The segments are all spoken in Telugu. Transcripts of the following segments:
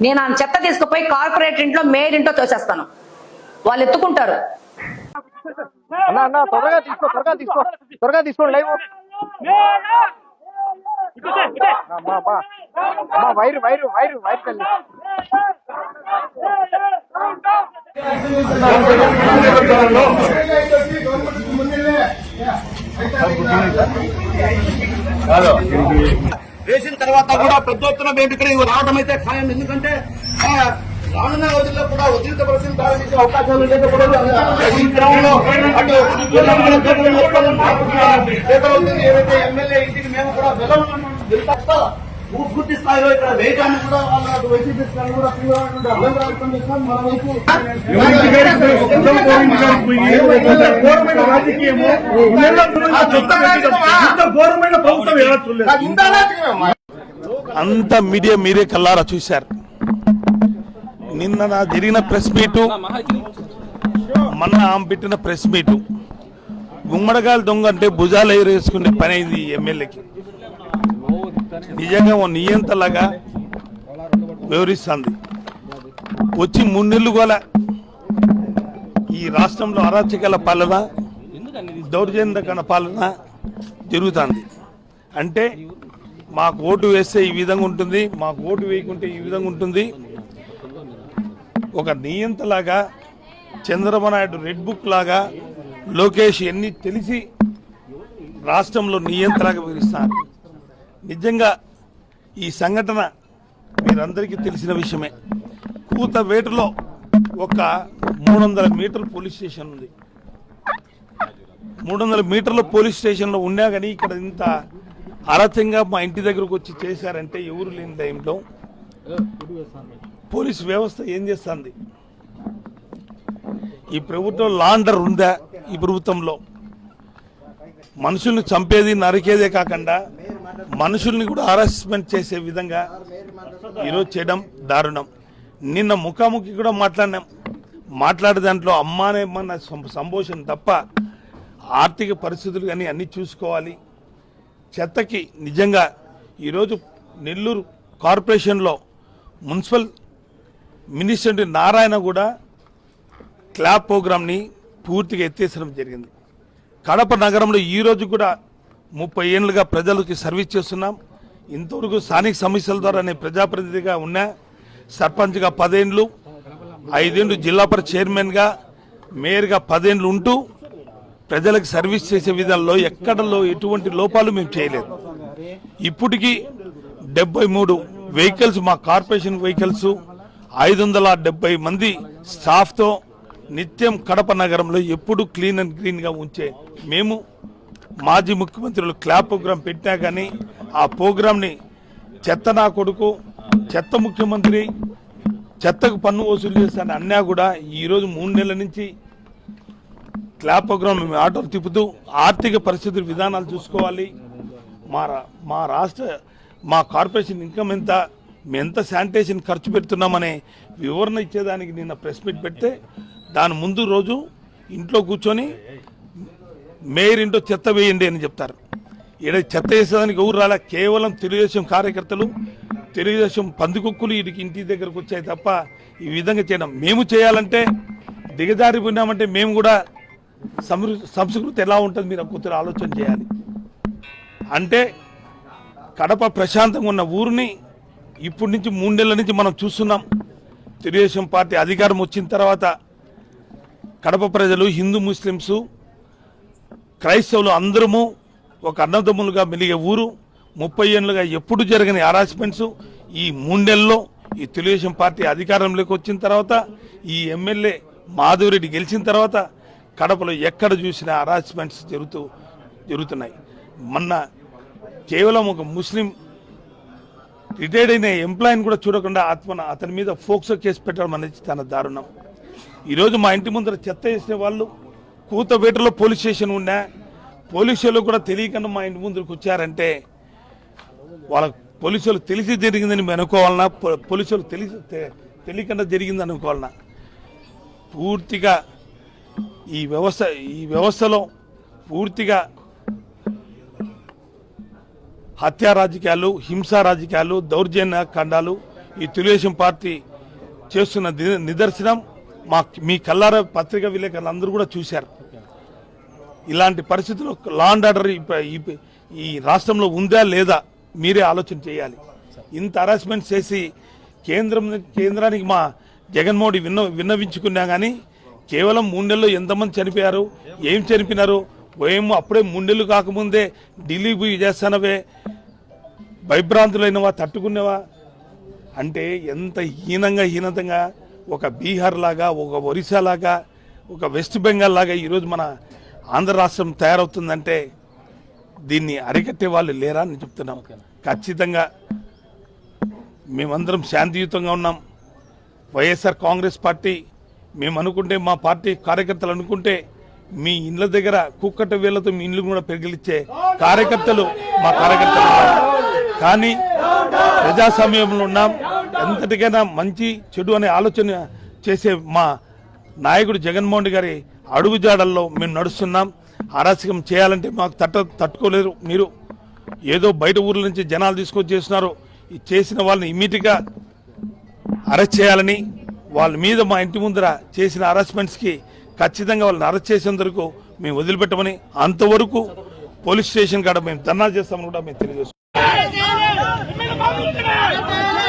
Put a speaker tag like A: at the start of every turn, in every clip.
A: నేను ఆ చెత్త తీసుకుపోయి కార్పొరేట్ ఇంట్లో మేయర్ ఇంట్లో తోసేస్తాను. వాళ్ళు ఎత్తుకుంటారు.
B: అన్న అన్న త్వరగా తీసుకో త్వరగా తీసుకో త్వరగా తీసుకోండి లైవ్ అమ్మా అమ్మా అమ్మా వైరు వైరు వైరు వైరు తల్లి.
C: వేసిన తర్వాత కూడా పెద్ద ఎత్తున మేము ఇక్కడ రావడం అయితే ఖాయం. ఎందుకంటే రానున్న రోజుల్లో కూడా ఉద్రిక్త పరిస్థితులు ప్రారంభించే అవకాశాలు లేకపోవడం ఈ క్రమంలో అటు ఎల్లమ్మల ఎమ్మెల్యే ఇంటికి మేము కూడా వెలం పూర్తి స్థాయిలో ఇక్కడ వేగాన్ని కూడా వాళ్ళు వైసీపీ కూడా తీవ్రమైనటువంటి అభ్యంతరాలు చేస్తున్నారు మన వైపు?
D: అంత మీడియా మీరే కల్లారా చూశారు. నిన్న నా జరిగిన ప్రెస్ మీటు మొన్న ఆమె పెట్టిన ప్రెస్ మీటు. గుమ్మడగాలి దొంగ అంటే భుజాలు ఎగరేసుకునే పని అయింది ఎమ్మెల్యేకి. నిజంగా ఓ నియంతలాగా వివరిస్తుంది. వచ్చి మూడు నెలలు గోల. ఈ రాష్ట్రంలో అరాచకాల పాలన దౌర్జన్యకరణ పాలన జరుగుతుంది. అంటే మాకు ఓటు వేస్తే ఈ విధంగా ఉంటుంది మాకు ఓటు వేయకుంటే ఈ విధంగా ఉంటుంది. ఒక నియంతలాగా చంద్రబాబు నాయుడు రెడ్ బుక్ లాగా లోకేష్ ఎన్ని తెలిసి రాష్ట్రంలో నియంతలాగా వివరిస్తారు. నిజంగా ఈ సంఘటన మీరందరికీ తెలిసిన విషయమే. కూతవేటులో ఒక మూడు వందల మీటర్ పోలీస్ స్టేషన్ ఉంది. మూడు వందల మీటర్ల పోలీస్ స్టేషన్లో ఉన్నా కానీ ఇక్కడ ఇంత అరచంగా మా ఇంటి దగ్గరకు వచ్చి చేశారంటే ఎవరు లేని టైంలో పోలీస్ వ్యవస్థ ఏం చేస్తుంది? ఈ ప్రభుత్వం లాండర్ ఉందా ఈ ప్రభుత్వంలో? మనుషుల్ని చంపేది నరికేదే కాకుండా మనుషుల్ని కూడా హరాస్మెంట్ చేసే విధంగా ఈరోజు చేయడం దారుణం. నిన్న ముఖాముఖి కూడా మాట్లాడినాం. మాట్లాడే దాంట్లో అమ్మానే మన సం- సంభోషణ తప్ప ఆర్థిక పరిస్థితులు కానీ అన్నీ చూసుకోవాలి. చెత్తకి నిజంగా ఈరోజు నెల్లూరు కార్పొరేషన్లో మున్సిపల్ మినిస్టర్ నారాయణ కూడా క్లాబ్ ప్రోగ్రామ్ని పూర్తిగా ఎత్తేసడం జరిగింది. కడప నగరంలో ఈరోజు కూడా ముప్పై ఏళ్ళుగా ప్రజలకి సర్వీస్ చేస్తున్నాం. ఇంతవరకు స్థానిక సమస్యల ద్వారా నేను ప్రజాప్రతినిధిగా ఉన్నా. సర్పంచ్గా పదేండ్లు ఐదేండ్లు జిల్లా పరిషత్ చైర్మన్గా మేయర్గా పదేండ్లు ఉంటూ ప్రజలకు సర్వీస్ చేసే విధానంలో ఎక్కడలో ఎటువంటి లోపాలు మేము చేయలేదు. ఇప్పటికీ డెబ్బై మూడు వెహికల్స్ మా కార్పొరేషన్ వెహికల్స్ ఐదు వందల డెబ్బై మంది స్టాఫ్తో నిత్యం కడప నగరంలో ఎప్పుడు క్లీన్ అండ్ గ్రీన్గా ఉంచే మేము మాజీ ముఖ్యమంత్రులు క్లాప్ ప్రోగ్రాం పెట్టినా కానీ ఆ ప్రోగ్రాంని చెత్త నా కొడుకు చెత్త ముఖ్యమంత్రి చెత్తకు పన్ను వసూలు చేస్తాను అన్నా కూడా ఈరోజు మూడు నెలల నుంచి క్లాప్ ప్రోగ్రామ్ మేము ఆటోలు తిప్పుతూ ఆర్థిక పరిస్థితుల విధానాలు చూసుకోవాలి. మా రా- మా రాష్ట్ర మా కార్పొరేషన్ ఇన్కమ్ ఎంత మేము ఎంత శానిటేషన్ ఖర్చు పెడుతున్నామనే వివరణ ఇచ్చేదానికి నిన్న ప్రెస్ మీట్ పెడితే దాని ముందు రోజు ఇంట్లో కూర్చొని మేయర్ ఇంటో చెత్త వేయండి అని చెప్తారు. ఈడ చెత్త వేసేదానికి ఎవరు రాలా? కేవలం తెలుగుదేశం కార్యకర్తలు తెలుగుదేశం పందికొక్కులు వీటికి ఇంటి దగ్గరకు వచ్చాయి తప్ప ఈ విధంగా చేయడం. మేము చేయాలంటే దిగజారిపోయినామంటే మేము కూడా సంస్కృతి ఎలా ఉంటుంది మీరు కొద్దిగా ఆలోచన చేయాలి. అంటే కడప ప్రశాంతంగా ఉన్న ఊరిని ఇప్పటి నుంచి మూడు నెలల నుంచి మనం చూస్తున్నాం. తెలుగుదేశం పార్టీ అధికారం వచ్చిన తర్వాత కడప ప్రజలు హిందూ ముస్లిమ్స్ క్రైస్తవులు అందరము ఒక అన్నదమ్ములుగా మెలిగే ఊరు. ముప్పై ఏళ్ళుగా ఎప్పుడు జరగని హరాస్మెంట్స్ ఈ మూడెల్లో ఈ తెలుగుదేశం పార్టీ అధికారంలోకి వచ్చిన తర్వాత ఈ ఎమ్మెల్యే మాధవరెడ్డి గెలిచిన తర్వాత కడపలో ఎక్కడ చూసినా హరాస్మెంట్స్ జరుగుతూ జరుగుతున్నాయి. మొన్న కేవలం ఒక ముస్లిం రిటైర్డ్ అయిన ఎంప్లాయీని కూడా చూడకుండా ఆత్మన అతని మీద ఫోక్సో కేసు పెట్టడం అనేది చాలా దారుణం. ఈరోజు మా ఇంటి ముందర చెత్త వేసే వాళ్ళు కూతవేటలో పోలీస్ స్టేషన్ ఉన్నా పోలీసులు కూడా తెలియకుండా మా ఇంటి ముందుకు వచ్చారంటే వాళ్ళ పోలీసులు తెలిసి జరిగిందని మేము అనుకోవాలన్నా పోలీసులు తెలిసి తె- తెలియకుండా జరిగింది అనుకోవాలన్నా పూర్తిగా ఈ వ్యవస్థ ఈ వ్యవస్థలో పూర్తిగా హత్యా రాజకీయాలు హింసా రాజకీయాలు దౌర్జన్య ఖండాలు ఈ తెలుగుదేశం పార్టీ చేస్తున్న నిదర్శనం. మా మీ కల్లార పత్రిక విలేకరులు అందరూ కూడా చూశారు. ఇలాంటి పరిస్థితుల్లో లా అండ్ ఆర్డర్ ఇప్ప- ఈ- ఈ రాష్ట్రంలో ఉందా లేదా మీరే ఆలోచన చేయాలి. ఇంత హరాస్మెంట్ చేసి కేంద్రం కేంద్రానికి మా జగన్మోహన్ విన్న విన్నవించుకున్నా కానీ కేవలం మూడు నెలలు ఎంతమంది చనిపోయారు ఏం చనిపోయినారు ఏమో అప్పుడే మూడు నెలలు కాకముందే ఢిల్లీ పోయి చేస్తానవే భయభ్రాంతులైనవా తట్టుకునేవా? అంటే ఎంత హీనంగా హీనతంగా ఒక బీహార్ లాగా ఒక ఒరిస్సా లాగా ఒక వెస్ట్ బెంగాల్ లాగా ఈరోజు మన ఆంధ్ర రాష్ట్రం తయారవుతుందంటే దీన్ని అరికట్టే వాళ్ళు లేరా అని చెప్తున్నాం. ఖచ్చితంగా మేమందరం శాంతియుతంగా ఉన్నాం. వైఎస్ఆర్ కాంగ్రెస్ పార్టీ మేము అనుకుంటే మా పార్టీ కార్యకర్తలు అనుకుంటే మీ ఇండ్ల దగ్గర కుక్కట వేళ్ళతో మీ ఇండ్లు కూడా పెరిగిలిచ్చే కార్యకర్తలు మా కార్యకర్తలు. కానీ ప్రజాస్వామ్యంలో ఉన్నాం. ఎంతటికైనా మంచి చెడు అనే ఆలోచన చేసే మా నాయకుడు జగన్మోహన్ రెడ్డి గారి అడుగుజాడల్లో మేము నడుస్తున్నాం. అరాచకం చేయాలంటే మాకు తట్ట తట్టుకోలేరు. మీరు ఏదో బయట ఊర్ల నుంచి జనాలు తీసుకొచ్చి చేస్తున్నారు. చేసిన వాళ్ళని ఇమీడియట్గా అరెస్ట్ చేయాలని వాళ్ళ మీద మా ఇంటి ముందర చేసిన అరెస్ట్మెంట్స్కి ఖచ్చితంగా వాళ్ళని అరెస్ట్ చేసేందుకు మేము వదిలిపెట్టమని అంతవరకు పోలీస్ స్టేషన్ కాడ మేము ధర్నా చేస్తామని కూడా మేము తెలియజేస్తాం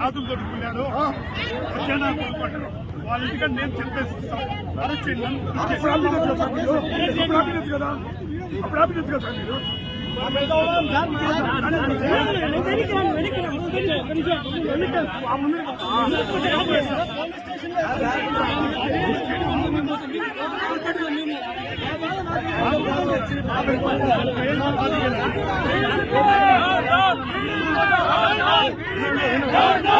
E: ఆకులు కొట్టుకున్నాడు వచ్చానా కోరుకుంటారు వాళ్ళ ఇంటికని నేను చెప్పేసి అరెస్ట్ అప్పుడు ఆపినట్టు కదా సార్ మీరు? అప్పుడు
F: ஜார்ஜா